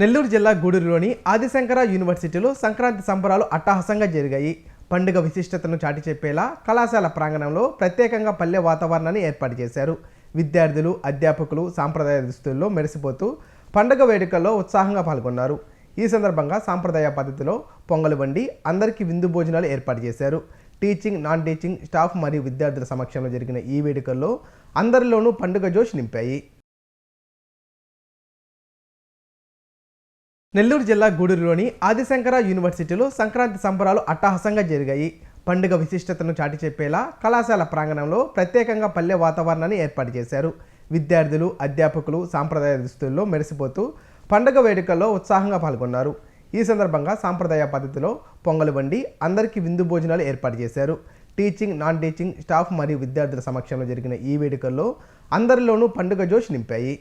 నెల్లూరు జిల్లా గూడూరులోని ఆదిశంకర యూనివర్సిటీలో సంక్రాంతి సంబరాలు అట్టహాసంగా జరిగాయి. పండుగ విశిష్టతను చాటి చెప్పేలా కళాశాల ప్రాంగణంలో ప్రత్యేకంగా పల్లె వాతావరణాన్ని ఏర్పాటు చేశారు. విద్యార్థులు అధ్యాపకులు సాంప్రదాయ దుస్తుల్లో మెరిసిపోతూ పండుగ వేడుకల్లో ఉత్సాహంగా పాల్గొన్నారు. ఈ సందర్భంగా సాంప్రదాయ పద్ధతిలో పొంగలు వండి అందరికీ విందు భోజనాలు ఏర్పాటు చేశారు. టీచింగ్ నాన్ టీచింగ్ స్టాఫ్ మరియు విద్యార్థుల సమక్షంలో జరిగిన ఈ వేడుకల్లో అందరిలోనూ పండుగ జోష్ నింపాయి. నెల్లూరు జిల్లా గూడూరులోని ఆదిశంకర యూనివర్సిటీలో సంక్రాంతి సంబరాలు అట్టహాసంగా జరిగాయి. పండుగ విశిష్టతను చాటి చెప్పేలా కళాశాల ప్రాంగణంలో ప్రత్యేకంగా పల్లె వాతావరణాన్ని ఏర్పాటు చేశారు. విద్యార్థులు అధ్యాపకులు సాంప్రదాయ దుస్తుల్లో మెరిసిపోతూ పండుగ వేడుకల్లో ఉత్సాహంగా పాల్గొన్నారు. ఈ సందర్భంగా సాంప్రదాయ పద్ధతిలో పొంగలు వండి అందరికీ విందు భోజనాలు ఏర్పాటు చేశారు. టీచింగ్ నాన్ టీచింగ్ స్టాఫ్ మరియు విద్యార్థుల సమక్షంలో జరిగిన ఈ వేడుకల్లో అందరిలోనూ పండుగ జోష్ నింపాయి.